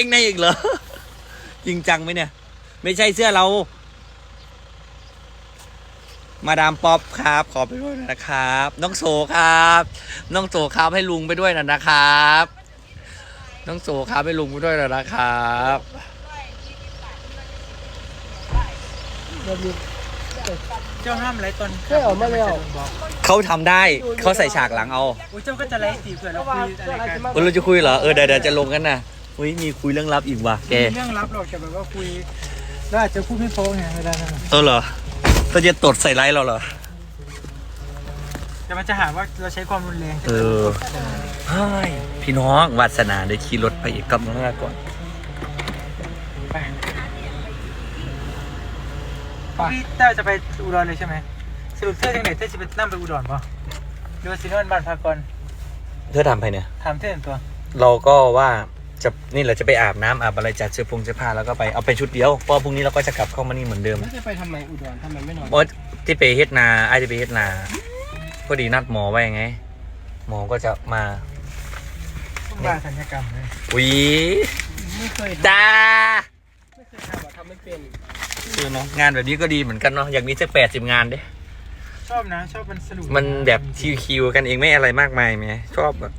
เองในอีกเหรอจริงจังไหมเนี่ย ไม่ใช่เสื้อเรา มาดามป๊อปครับ ขอไปด้วยนะครับ น้องโสครับ น้องโสครับให้ลุงไปด้วยนะนะครับ น้องโสครับให้ลุงไปด้วยนะนะครับเจ้าห้ามไลฟ์ตอนได้ออกมาแล้วบอกเขาทำได้เขาใส่ฉากหลังเอาโอ้ยเจ้าก็จะไลฟ์สีเผื่อเราคุยอะไรกัน เออเราจะคุยเหรอเออเดี๋ยวเดี๋ยวจะลงกันนะ อุ้ยมีคุยเรื่องลับอีกว่ะแก มีเรื่องลับหรอกแต่แบบว่าคุยแล้วอาจจะพูดไม่โป๊ะไงไม่ได้นะเออเหรอเธอจะตดใส่ไลฟ์เราเหรอ แต่มันจะหาว่าเราใช้ความรุนแรงเออเฮ้ยพี่น้องวาสนาได้ขี่รถไปอีกกับน้องนาก่อน ไปพี่เต้าจะไปอุดรเลยใช่ไหมสรุปเธอจังไหนเธอจะไปนั่งไปอุดรปะหรือว่าซีนอนบ้านพักก่อนเธอทำไปเนี่ย ถามเธอตัว เราก็ว่า จะนี่เราจะไปอาบน้ำอาบอะไรจัดเสื้อผงเสื้อผ้าแล้วก็ไปเอาไปชุดเดียวเพราะพรุ่งนี้เราก็จะกลับเข้ามานี่เหมือนเดิมแล้วจะไปทำไมอุดรทำไมไม่นอนเพราะที่ไปเฮ็ดนาไอ้ที่ไปเฮ็ดนาพอดีนัดหมอไว้ไง หมอก็จะมาต้องบ้าสัญญกรรมเลยอุ้ยไม่เคยจ้าไม่เคยทำอะทำไม่เป็นคือเนาะงานแบบนี้ก็ดีเหมือนกันเนาะอยากมีสักแปดสิบงานเด้ชอบนะ ชอบมันสนุกมันแบบคิวๆกันเองไม่อะไรมากมายไหมชอบแบบ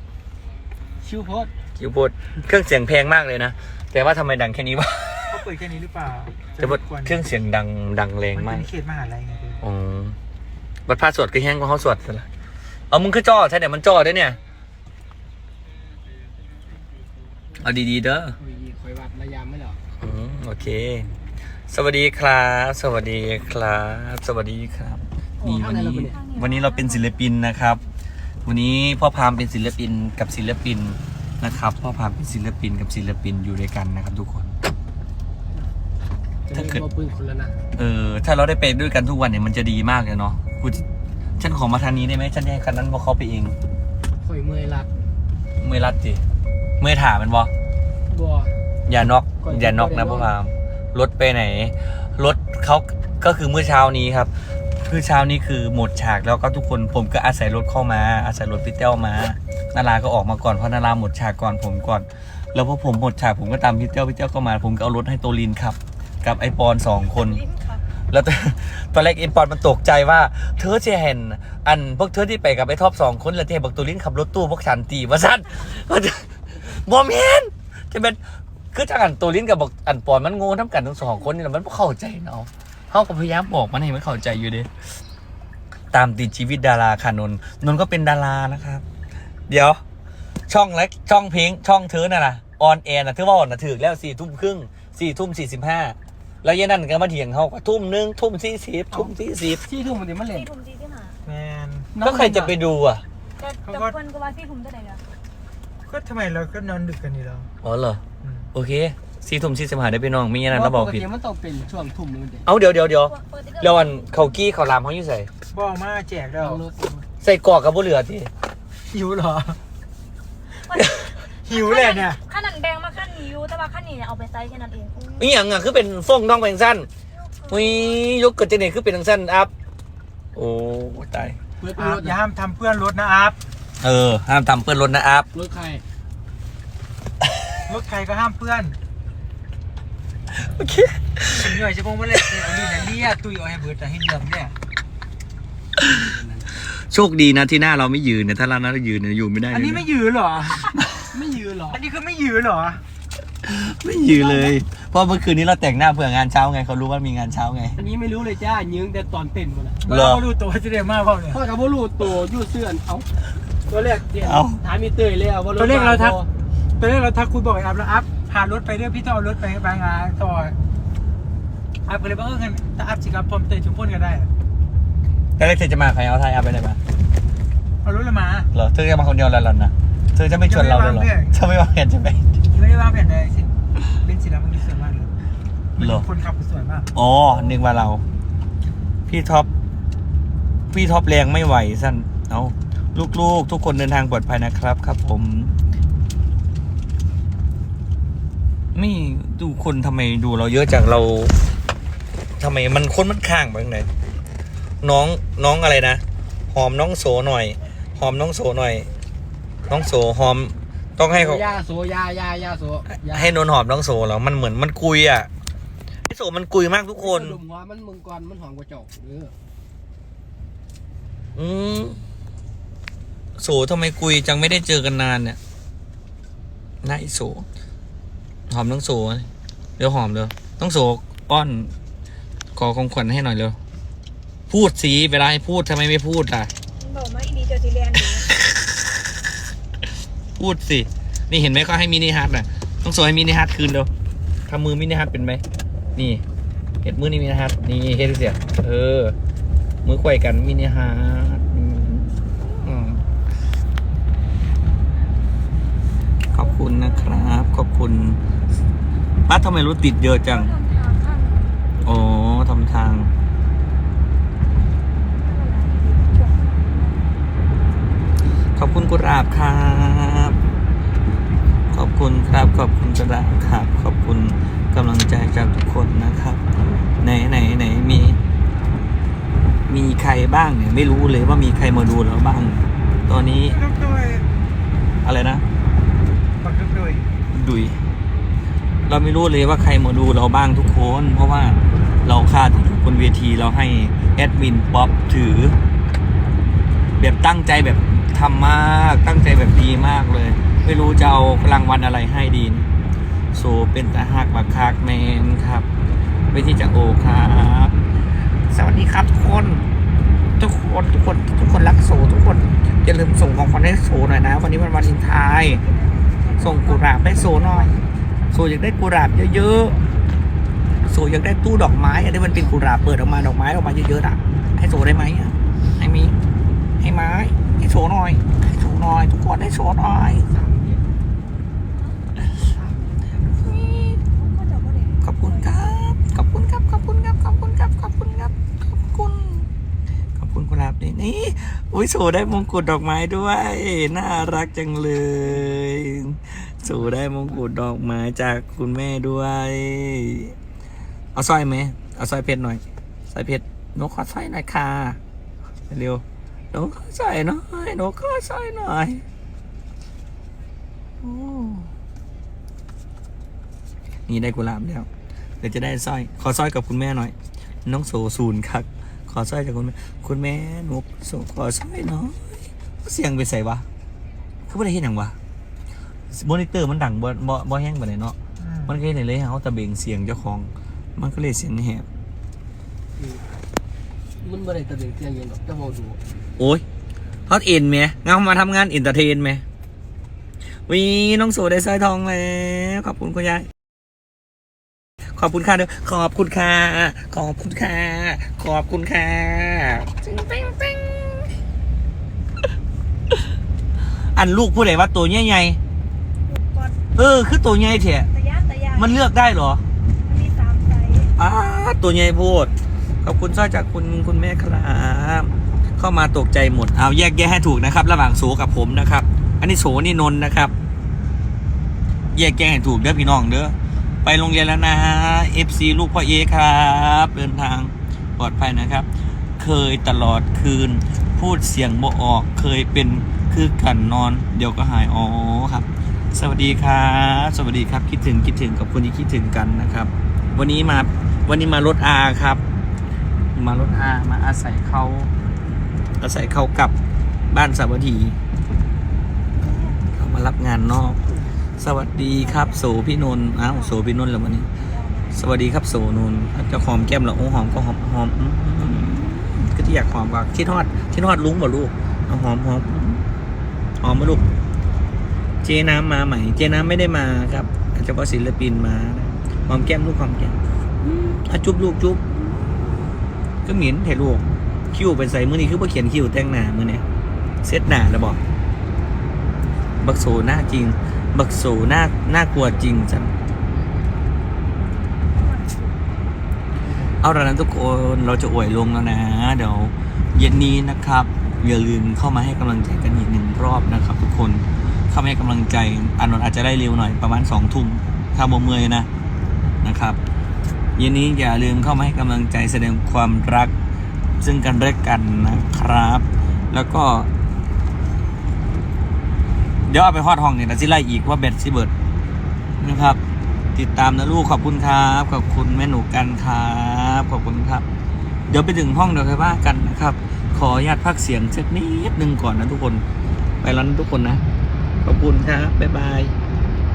ชิวโพส คิวโบดเครื่องเสียงแพงมากเลยนะ แต่ว่าทำไมดังแค่นี้วะเขาเปิดแค่นี้หรือเปล่าแต่ว่าควรเครื่องเสียงดังดังแรงมันมาเป็กนเขตมหาลัยไงพี่อ๋อบัตรพาสวดก็แห้งกว่าเขาสวดซะละเอามึงคือจ่อใช่เนี่ยมันจ่อด้วยเนี่ย เอาดีๆเด้อคุยคอยวัดระยะไม่หรออืมโอเค สวัสดีครับ สวัสดีครับ สวัสดีครับนี่วันนี้วันนี้เราเป็นศิลปินนะครับ วันนี้พ่อพามเป็นศิลปินกับศิลปิน นะครับพ่อพามเป็นศิลปินกับศิลปินอยู่ด้วยกันนะครับ ทุกคนจะมีตัวปืนคนละนะเออถ้าเราได้ไปด้วยกันทุกวันเนี่ยมันจะดีมากเลยเนาะกูจะฉันขอมาทางนี้ได้ไหมฉันจะให้คันนั้นพวกเขาไปเองคอยเมื่อยรัดเมื่อยรัดจิเมื่อยถามมันบอบัวอย่านอกก่อนอย่านอกนะก่อนพ่อพามรถไปไหน รถเขาก็คือเมื่อเช้านี้ครับ คือเช้านี้คือหมดฉากแล้วก็ทุกคนผมก็อาศัยรถเข้ามา อาศัยรถพี่เต้วมา นาราก็ออกมาก่อนเพราะนาราหมดฉากก่อนผมก่อน แล้วพอผมหมดฉากผมก็ตามพี่เต้วพี่เต้วก็มาผมก็เอารถให้โตลินขับกับไอปอนสองคน แล้วตอนแรกไอปอนมันตกใจว่า เธอจะเห็นอันพวกเธอที่ไปกับไอท็อปสองคนแล้วเทบอกโตลินขับรถตู้พวกฉันตีว่าสั้นบอมเห็นจะเป็นคือจากอันโตลินกับบอกอันปอนมันงงทั้งกันทั้งสองคนนี่แหละมันเข้าใจเนาะ เขาก็พยายามบอกมันให้มันเข้าใจอยู่เด้ตามติดชีวิตดาราค่ะนนท์นนท์ก็เป็นดารานะครับ เดี๋ยว ช่องเล็กช่องเพลงช่องเธอน่ะนะออนแอร์นะเธอว่าออนนะถึกแล้วสี่ทุ่มครึ่งสี่ทุ่มสี่สิบห้าแล้วเยันนั่นก็มาเถียงเขาว่าทุ่มหนึ่งทุ่มสี่สิบทุ่มสี่สิบที่ทุ่มมันเดี๋ยวมาเล่นสี่ถุงจีที่หาแมนก็ใครจะไปดูอะแต่เขาแต่ก็คนก็ว่าสี่ถุงจะไหนเนี่ยก็ทำไมเราก็นอนดึกกันนี่เราอ๋อเหรอ อืม โอเค สี่ทุ่มสี่สิบห้าได้ไปน้องมีอย่างนั้นเราบอกผิดปติมันต้องเป็นช่วงทุ่มนึงเด็กเอาเดี๋ยวเดี๋ยวเดี๋ยวเปิดแล้วอันเขากี้เขาลามเขาอยู่ใส่บอกมาแจกเราเอารถใส่กรอกกับบุเหลือที่หิวเหรอ หิวเลยเนี่ยขั้นนั้นแบงมาขั้นนี้อยู่แต่ว่าขั้นนี้เนี่ยเอาไปใส่แค่นั้นเองอีหยังอะคือเป็นฟ้องน้องเป็นสั้นวิยกกระเจเนคือเป็นทางสั้นอัพโอ้ตายเปิดอารบถอย่าห้ามทำเพื่อนรถนะอัพเออห้ามทำเปื้อนรถนะอัพรถใครรถใครก็ห้ามเพื่อนโอเคถึงหน่อยจะพงมาเลยเนี่ยเอาดีนะเรียกตุยเอาให้เบิร์ดแต่ให้เดือมเนี่ยโชคดีนะที่หน้าเราไม่ยืนเนี่ยถ้าเราหน้าเรายืนเนี่ยอยู่ไม่ได้เลยอันนี้ไม่ยืนเหรอ ไม่ยืนหรอ อันนี้คือไม่ยืนเหรอ ไม่ยืนเลย เพราะเมื่อคืนนี้เราแต่งหน้าเผื่องานเช้าไงเขารู้ว่ามีงานเช้าไง อันนี้ไม่รู้เลยจ้ายืงแต่ตอนเต้นกันนะเหรอเราดูตัวจะเรียกมากเปล่าเนี่ยพ่อกับพ่อรู้ตัวยู่เสื้อนเอาตัวแรกเดี๋ยวเอ้าถามมีเตยเลยว่ารถตัวเลขเราทักตอนแรกเราทักคุยบอกไอ้อัพแล้วอัพ พารถไปด้วยพี่ต้องเอารถไปบางงานต่ออัพก็เลยบอกเอองั้นถ้าอัพสิครับผมเตยจุ่มพ่นกันได้แล้วเธอจะมาใครเอาไทยอัพไปไหนมาเอารถเรามาเหรอเธอจะมาคนเดียวแล้วเหรอนะเธอจะไม่ชวนเราเลยเหรอเธอไม่วางแผนใช่ไหมไม่ได้วางแผนเลยสิเป็นสีดำมันสวยมากเลยเหรอคนขับสวยมากอ๋อนึกว่าเรา พี่ท็อปพี่ท็อปแรงไม่ไหวสั้นเอาลูกๆ ทุกคนเดินทางปลอดภัยนะครับ ครับผม ไม่ดูคนทำไมดูเราเยอะจากเราทำไมมันคนมันข้างไปไหนน้องน้องอะไรนะหอมน้องโสหน่อย หอมน้องโสหน่อย น้องโสหอมตต้องให้เขายาโซยายายาโซยาให้นนหอมน้องโซแล้วมันเหมือนมันกุยอะไอโซมันกุยมากทุกคนดมหัวมันมึงก่อนมันหอมกว่าเจอกเอออืมโสทำไมกุยจังไม่ได้เจอกันนานเนี่ยน่าไอโส หอมน้องโสเดี๋ยวหอมเดี๋ยวน้องโสอ้อน ขอของขวัญให้หน่อยเร็วพูดสิเวลาให้พูดทำไมไม่พูดอะ บอกมาอีดีเจอจีเรียนดีพูดสิ นี่เห็นไหมเขาให้มินิฮัทน่ะ ต้องโซให้มินิฮัทคืนเร็วทำมือมินิฮัทเป็นไหม นี่เห็ดมือนี่มินิฮัทนี่เฮ็ดเสียเออ มือไขว้กันมินิฮัทอืมอืมขอบคุณนะครับ ขอบคุณ ป้าทำไมรถติดเยอะจังทำทางข้างอ๋อทำทาง ขอบคุณกุหลาบครับ ขอบคุณครับ ขอบคุณกุหลาบครับ ขอบคุณกำลังใจจากทุกคนนะครับ ไหนไหนไหนมี มีใครบ้างเนี่ย ไม่รู้เลยว่ามีใครมาดูเราบ้าง ตอนนี้ลูกด้วยอะไรนะบักลูกด้วยดุย เราไม่รู้เลยว่าใครมาดูเราบ้างทุกคน เพราะว่าเราคาดอยู่บนเวทีเราให้แอดมินป๊อปถือ แบบตั้งใจแบบทำมากตั้งใจแบบดีมากเลย ไม่รู้จะเอารางวัลอะไรให้ดีนโซเป็นตาหักบักคักแมนครับเวทีจะโอครับ สวัสดีครับทุกคน ทุกคนทุกคนทุกคนรักโซทุกคนอย่าลืมส่งของขวัญให้โซหน่อยนะ วันนี้วันวาเลนไทน์ส่งกุหลาบให้โซหน่อย โซอยากได้กุหลาบเยอะๆโซอยากได้ตู้ดอกไม้อันนี้มันเป็นกุหลาบเปิดออกมาดอกไม้ออกมาเยอะๆอะ ให้โซได้ไหมให้มีให้ไม้ให้โซหน่อย ให้โซหน่อย ทุกคนให้โซหน่อยขอบคุณครับ ขอบคุณครับ ขอบคุณครับ ขอบคุณครับ ขอบคุณครับ ขอบคุณ ขอบคุณกุหลาบนี่นี่อุ้ยโซได้มงกุฎดอกไม้ด้วย น่ารักจังเลย โซได้มงกุฎดอกไม้จากคุณแม่ด้วย เอาสร้อยไหม เอาสร้อยเพชรหน่อยสร้อยเพชรนูขอสร้อยหน่อยค่ะเร็วนูขอสร้อยหน่อยนูขอสร้อยหน่อยนี่ได้กุหลาบแล้วเดี๋ยวจะได้สร้อย ขอสร้อยกับคุณแม่หน่อย น้องโซศูนย์ครับ ขอสร้อยจากคุณแม่ คุณแม่นูโซขอสร้อยหน่อยเสียงไปใส่วะ คือไม่ได้เห็นอย่างวะ มอนิเตอร์มันดังบ่บ่บ่แห้งไปไหนใดเนาะมันก็เห็นเลยเขาตะเบงเสียงเจ้าของ มันก็เลยเสียงแหบมันไม่ได้ตะเบงเตียงเย็นหรอกจะมองดูโอ้ยฮอตเอ็นไหมเงามาทำงานอินเตอร์เทนไหมวีน้องโซได้สร้อยทองแล้วขอบคุณคุณยายขอบคุณค่ะเด้อขอบคุณค่ะขอบคุณค่ะขอบคุณค่ะปิ๊งปิ๊งปิ๊งอันลูกผู้ใดว่าตัวใหญ่ก่อนๆ เออ คือตัวใหญ่เถอะตะยานตะยานมันเลือกได้เหรอมันมีสามไซส์อ้าตัวใหญ่โพดขอบคุณสร้อยจากคุณคุณแม่ครับเข้ามาตกใจหมดเอาแยกแยะให้ถูกนะครับ ระหว่างโสกับผมนะครับ อันนี้โสนี่นนท์นะครับ แยกแยะให้ถูกเด้อพี่น้องเด้อไปโรงเรียนแล้วนะฮะ FC ลูกพ่อเอครับ เดินทางปลอดภัยนะครับ เคยตลอดคืน พูดเสียงบ่ออก เคยเป็นคือกันนอน เดี๋ยวก็หายอ๋อครับ สวัสดีครับสวัสดีครับคิดถึงคิดถึงกับคนที่คิดถึงกันนะครับ วันนี้มาวันนี้มารถอาครับ มารถอามาอาศัยเขาอาศัยเขากลับบ้านสาวัตถีเขามารับงานนอก สวัสดีครับ โสพี่นนท์อ้าวโสพี่นนท์เหรอวันนี้ สวัสดีครับโสนนท์เจะหอมแก้มเหรอโอ้หอมก็หอมหอมอืมก็ที่อยากหอมกว่าที่ทอดที่ทอดลุงบ่ลูกเอาหอมหอมหอมมาลูก เจน้ำมาใหม่ เจน้ำไม่ได้มาครับเฉพาะศิลปินมาหอมแก้มลูกหอมแก้มอะจุ๊บลูกจุ๊บก็เหม็นเถอะลูกคิ้วไปใส่มือนี้คือว่าเขียนคิ้วแต่งหน้ามือเนี่ยเซ็ตหน้าแล้วบอกบักโซหน้าจริง บักโซหน้าน่ากลัวจริงจังเอาละนั้นทุกคนเราจะอวยลงแล้วนะ เดี๋ยวเย็นนี้นะครับ อย่าลืมเข้ามาให้กำลังใจกันอีกหนึ่งรอบนะครับทุกคน เข้ามาให้กำลังใจอานนท์อาจจะได้เร็วหน่อยประมาณสองทุ่มถ้าบ่เมือยนะนะครับเย็นนี้อย่าลืมเข้ามาให้กำลังใจแสดงความรัก ซึ่งกันและกันนะครับ แล้วก็ เดี๋ยวเอาไปฮอดห้องเนี่ยนะสิไลอีกว่าเบ็ดสิเบิร์ดนะครับ ติดตามนะลูกขอบคุณครับขอบคุณแม่หนูกันครับขอบคุณครับ เดี๋ยวไปถึงห้องเดี๋ยวค่อยว่ากันนะครับ ขออนุญาตพักเสียงสักนิดนึงก่อนนะทุกคน ไปแล้วนะทุกคนนะ ขอบคุณครับบ๊ายบาย